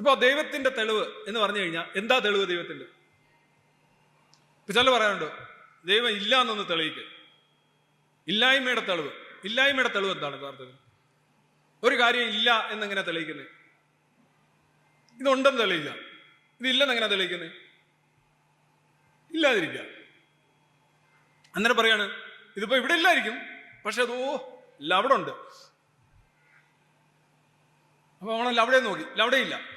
ഇപ്പൊ ദൈവത്തിന്റെ തെളിവ് എന്ന് പറഞ്ഞു കഴിഞ്ഞാൽ എന്താ തെളിവ് ദൈവത്തിന്റെ? ഇപ്പൊ ചില പറയാറുണ്ട് ദൈവം ഇല്ല എന്നൊന്ന് തെളിയിക്ക്. ഇല്ലായ്മയുടെ തെളിവ്. ഇല്ലായ്മയുടെ തെളിവ് എന്താണ് യഥാർത്ഥത്തിൽ? ഒരു കാര്യം ഇല്ല എന്നെങ്ങനെ തെളിയിക്കുന്നത് ഇതുണ്ടെന്ന് തെളിയില്ല. ഇതില്ലെന്ന് എങ്ങനെ തെളിയിക്കുന്നത് ഇല്ലാതിരിക്കുക. അന്നേരം പറയാണ് ഇതിപ്പോ ഇവിടെ ഇല്ലായിരിക്കും പക്ഷെ അത് ഓ ഇല്ല അവിടെ ഉണ്ട്. അപ്പൊ അവിടെ നോക്കി അവിടെ ഇല്ല.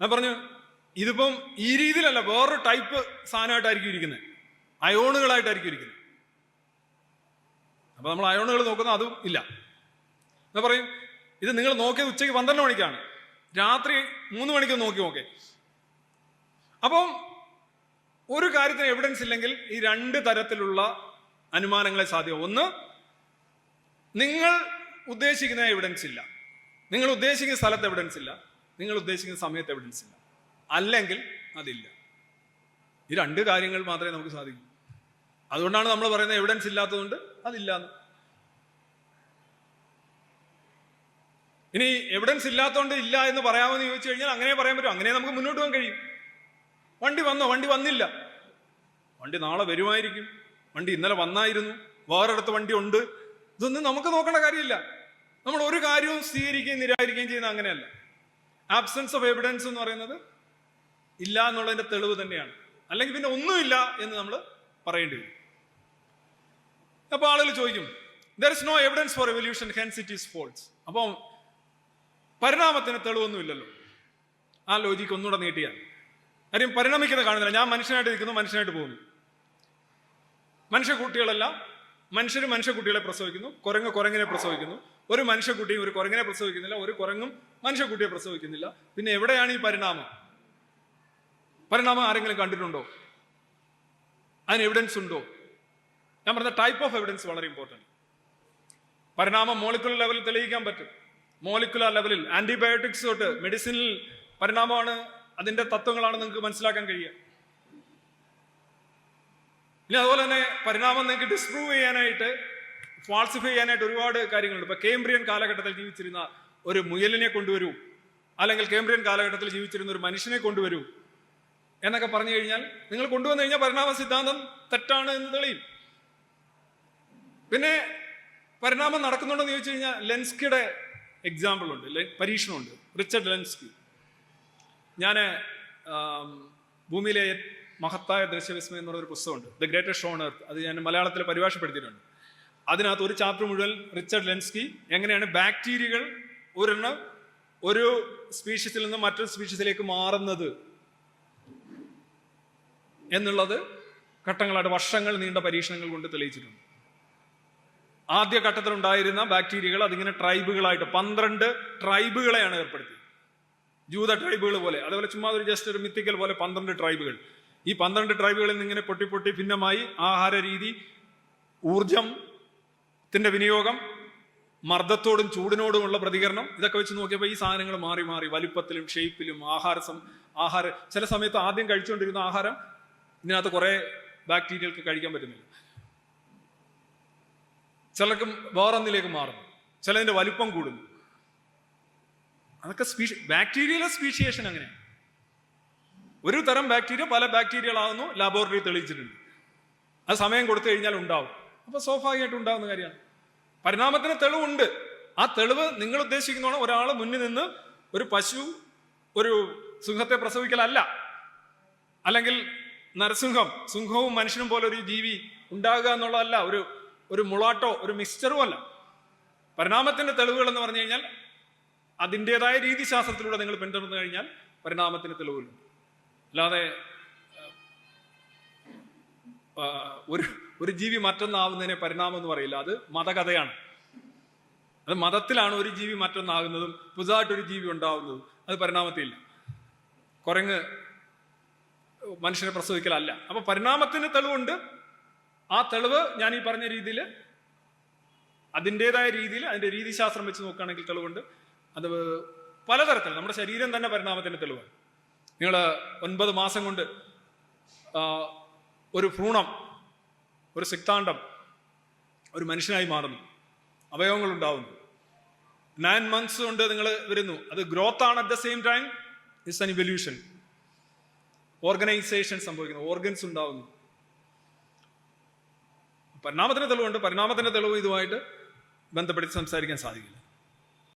ഞാൻ പറഞ്ഞു ഇതിപ്പം ഈ രീതിയിലല്ല വേറൊരു ടൈപ്പ് സാധനമായിട്ടായിരിക്കും ഇരിക്കുന്നത്. അയോണുകളായിട്ടായിരിക്കും ഇരിക്കുന്നത്. അപ്പൊ നമ്മൾ അയോണുകൾ നോക്കുന്ന അതും ഇല്ല. എന്നാ പറയും ഇത് നിങ്ങൾ നോക്കിയത് ഉച്ചയ്ക്ക് പന്ത്രണ്ട് മണിക്കാണ്. രാത്രി മൂന്ന് മണിക്ക് നോക്കി നോക്കേ. അപ്പം ഒരു കാര്യത്തിന് എവിഡൻസ് ഇല്ലെങ്കിൽ ഈ രണ്ട് തരത്തിലുള്ള അനുമാനങ്ങളെ സാധ്യം ഒന്ന് നിങ്ങൾ ഉദ്ദേശിക്കുന്ന എവിഡൻസ് ഇല്ല. നിങ്ങൾ ഉദ്ദേശിക്കുന്ന സ്ഥലത്ത് എവിഡൻസ് ഇല്ല. നിങ്ങൾ ഉദ്ദേശിക്കുന്ന സമയത്ത് എവിഡൻസ് ഇല്ല. അല്ലെങ്കിൽ അതില്ല. ഈ രണ്ട് കാര്യങ്ങൾ മാത്രമേ നമുക്ക് സാധിക്കൂ. അതുകൊണ്ടാണ് നമ്മൾ പറയുന്നത് എവിഡൻസ് ഇല്ലാത്തതുകൊണ്ട് അതില്ല ഇനി എവിഡൻസ് ഇല്ലാത്തതുകൊണ്ട് ഇല്ല എന്ന് പറയാമെന്ന് ചോദിച്ചു കഴിഞ്ഞാൽ അങ്ങനെ പറയാൻ പറ്റും. അങ്ങനെ നമുക്ക് മുന്നോട്ട് പോകാൻ കഴിയും. വണ്ടി വന്നോ? വണ്ടി വന്നില്ല. വണ്ടി നാളെ വരുമായിരിക്കും. വണ്ടി ഇന്നലെ വന്നായിരുന്നു. വേറൊരിടത്ത് വണ്ടി ഉണ്ട്. ഇതൊന്നും നമുക്ക് നോക്കേണ്ട കാര്യമില്ല. നമ്മൾ ഒരു കാര്യവും സ്വീകരിക്കുകയും നിരാകരിക്കുകയും ചെയ്യുന്ന അങ്ങനെയല്ല. ആബ്സെൻസ് ഓഫ് എവിഡൻസ് എന്ന് പറയുന്നത് ഇല്ല എന്നുള്ളതിന്റെ തെളിവ് തന്നെയാണ്. അല്ലെങ്കിൽ പിന്നെ ഒന്നുമില്ല എന്ന് നമ്മൾ പറയേണ്ടി വരും. അപ്പൊ ആളുകൾ ചോദിക്കും there is no evidence for evolution hence it is false അപ്പം പരിണാമത്തിന് തെളിവൊന്നുമില്ലല്ലോ. ആ ലോജിക്ക് ഒന്നുകൂടെ നീട്ടിയാൽ. കാര്യം പരിണമിക്കുന്നത് കാണുന്നില്ല. ഞാൻ മനുഷ്യനായിട്ട് നിൽക്കുന്നു മനുഷ്യനായിട്ട് പോകുന്നു. മനുഷ്യക്കുട്ടികളെല്ലാം മനുഷ്യർ മനുഷ്യക്കുട്ടികളെ പ്രസവിക്കുന്നു കുരങ്ങ് കുരങ്ങിനെ പ്രസവിക്കുന്നു ഒരു മനുഷ്യക്കുട്ടിയും ഒരു കുരങ്ങിനെ പ്രസവിക്കുന്നില്ല ഒരു കുരങ്ങും മനുഷ്യക്കുട്ടിയെ പ്രസവിക്കുന്നില്ല. പിന്നെ എവിടെയാണ് ഈ പരിണാമം? പരിണാമം ആരെങ്കിലും കണ്ടിട്ടുണ്ടോ? അതിന് എവിഡൻസ് ഉണ്ടോ? ഞാൻ പറഞ്ഞ ടൈപ്പ് ഓഫ് എവിഡൻസ് വളരെ ഇമ്പോർട്ടന്റ് പരിണാമം മോളിക്കുലർ ലെവലിൽ തെളിയിക്കാൻ പറ്റും. മോളിക്കുലർ ലെവലിൽ ആന്റിബയോട്ടിക്സ് തൊട്ട് മെഡിസിനിൽ പരിണാമമാണ് അതിന്റെ തത്വങ്ങളാണ് നിങ്ങൾക്ക് മനസ്സിലാക്കാൻ കഴിയുക. ഇനി അതുപോലെ തന്നെ പരിണാമം നിങ്ങൾക്ക് ഡിസ്പ്രൂവ് ചെയ്യാനായിട്ട് ഫാൾസിഫൈ ചെയ്യാനായിട്ട് ഒരുപാട് കാര്യങ്ങളുണ്ട്. ഇപ്പൊ കേംബ്രിയൻ കാലഘട്ടത്തിൽ ജീവിച്ചിരുന്ന ഒരു മുയലിനെ കൊണ്ടുവരൂ അല്ലെങ്കിൽ കേംബ്രിയൻ കാലഘട്ടത്തിൽ ജീവിച്ചിരുന്ന ഒരു മനുഷ്യനെ കൊണ്ടുവരൂ എന്നൊക്കെ പറഞ്ഞു കഴിഞ്ഞാൽ നിങ്ങൾ കൊണ്ടുവന്നു കഴിഞ്ഞാൽ പരിണാമ സിദ്ധാന്തം തെറ്റാണ് എന്ന് തെളിയും. പിന്നെ പരിണാമം നടക്കുന്നുണ്ടെന്ന് ചോദിച്ചു കഴിഞ്ഞാൽ ലെൻസ്കിയുടെ എക്സാമ്പിൾ ഉണ്ട് പരീക്ഷണമുണ്ട് റിച്ചർഡ് ലെൻസ്കി. ഞാൻ ഭൂമിയിലെ മഹത്തായ ദൃശ്യവിസ്മയം എന്നുള്ള ഒരു പുസ്തകമുണ്ട് ദ ഗ്രേറ്റസ്റ്റ് ഓൺ എർത്ത് അത് ഞാൻ മലയാളത്തിൽ പരിഭാഷപ്പെടുത്തിയിട്ടുണ്ട്. അതിനകത്ത് ഒരു ചാപ്റ്റർ മുഴുവൻ റിച്ചർഡ് ലെൻസ്കി എങ്ങനെയാണ് ബാക്ടീരിയകൾ ഒരെണ്ണം ഒരു സ്പീഷീസിൽ നിന്ന് മറ്റൊരു സ്പീഷീസിലേക്ക് മാറുന്നത് എന്നുള്ളത് ഘട്ടങ്ങളായിട്ട് വർഷങ്ങൾ നീണ്ട പരീക്ഷണങ്ങൾ കൊണ്ട് തെളിയിച്ചിട്ടുണ്ട്. ആദ്യ ഘട്ടത്തിൽ ഉണ്ടായിരുന്ന ബാക്ടീരിയകൾ അതിങ്ങനെ ട്രൈബുകളായിട്ട് പന്ത്രണ്ട് ട്രൈബുകളെയാണ് ഏർപ്പെടുത്തിയത്. ജൂത ട്രൈബുകൾ പോലെ. അതേപോലെ ചുമ്മാ ഒരു ജസ്റ്റ് ഒരു മിത്തിക്കൽ പോലെ പന്ത്രണ്ട് ട്രൈബുകൾ ഈ പന്ത്രണ്ട് ട്രൈബുകളിൽ നിന്ന് ഇങ്ങനെ പൊട്ടി പൊട്ടി ഭിന്നമായി ആഹാര രീതി ഊർജം ത്തിന്റെ വിനിയോഗം മർദ്ദത്തോടും ചൂടിനോടുമുള്ള പ്രതികരണം ഇതൊക്കെ വെച്ച് നോക്കിയപ്പോൾ ഈ സാധനങ്ങൾ മാറി മാറി വലിപ്പത്തിലും ഷേപ്പിലും ആഹാര ആഹാര ചില സമയത്ത് ആദ്യം കഴിച്ചുകൊണ്ടിരുന്ന ആഹാരം ഇതിനകത്ത് കുറേ ബാക്ടീരിയകൾക്ക് കഴിക്കാൻ പറ്റുന്നില്ല. ചിലർക്ക് വേറൊന്നിലേക്ക് മാറുന്നു. ചിലതിന്റെ വലിപ്പം കൂടുന്നു. അതൊക്കെ സ്പീഷി ബാക്ടീരിയൽ സ്പീഷിയേഷൻ അങ്ങനെ ഒരു തരം ബാക്ടീരിയ പല ബാക്ടീരിയകളാകുന്നു ലാബോറട്ടറി തെളിയിച്ചിട്ടുണ്ട്. അത് സമയം കൊടുത്തു കഴിഞ്ഞാൽ ഉണ്ടാവും. അപ്പൊ സ്വാഭാവികമായിട്ട് ഉണ്ടാകുന്ന കാര്യമാണ്. പരിണാമത്തിന് തെളിവുണ്ട്. ആ തെളിവ് നിങ്ങൾ ഉദ്ദേശിക്കുന്നതാണ് ഒരാൾ മുന്നിൽ നിന്ന് ഒരു പശു ഒരു സിംഹത്തെ പ്രസവിക്കലല്ല. അല്ലെങ്കിൽ നരസിംഹം സിംഹവും മനുഷ്യനും പോലെ ഒരു ജീവി ഉണ്ടാകുക എന്നുള്ളതല്ല ഒരു ഒരു മുളാട്ടോ ഒരു മിക്സ്ചറും അല്ല. പരിണാമത്തിന്റെ തെളിവുകൾ എന്ന് പറഞ്ഞു കഴിഞ്ഞാൽ അതിന്റെതായ രീതിശാസ്ത്രത്തിലൂടെ നിങ്ങൾ പിന്തുടർന്നു കഴിഞ്ഞാൽ പരിണാമത്തിന്റെ തെളിവുകളുണ്ട് അല്ലാതെ ഒരു ഒരു ജീവി മറ്റൊന്നാവുന്നതിനെ പരിണാമം എന്ന് പറയില്ല. അത് മതകഥയാണ്. അത് മതത്തിലാണ് ഒരു ജീവി മറ്റൊന്നാകുന്നതും പുതുതായിട്ടൊരു ജീവി ഉണ്ടാവുന്നതും. അത് പരിണാമത്തിലില്ല. കുരങ്ങ് മനുഷ്യനെ പ്രസവിക്കലല്ല. അപ്പൊ പരിണാമത്തിന് തെളിവുണ്ട്. ആ തെളിവ് ഞാൻ ഈ പറഞ്ഞ രീതിയിൽ അതിന്റെതായ രീതിയിൽ അതിന്റെ രീതിശാസ്ത്രം വെച്ച് നോക്കുകയാണെങ്കിൽ തെളിവുണ്ട്. അത് പലതരത്തിൽ നമ്മുടെ ശരീരം തന്നെ പരിണാമത്തിന്റെ തെളിവാണ്. നിങ്ങൾ ഒൻപത് മാസം കൊണ്ട് ഒരു ഭ്രൂണം ഒരു സിക്താണ്ടം ഒരു മനുഷ്യനായി മാറുന്നു. അവയവങ്ങൾ ഉണ്ടാവുന്നു നയൻ മന്ത്സ് കൊണ്ട് നിങ്ങൾ വരുന്നു. അത് ഗ്രോത്ത് ആണ് at the same time is an evolution organisation സംഭവിക്കുന്നു. ഓർഗൻസ് ഉണ്ടാവുന്നു. പരിണാമത്തിന്റെ തെളിവുണ്ട്. പരിണാമത്തിന്റെ തെളിവ് ഇതുമായിട്ട് ബന്ധപ്പെട്ട് സംസാരിക്കാൻ സാധിക്കില്ല.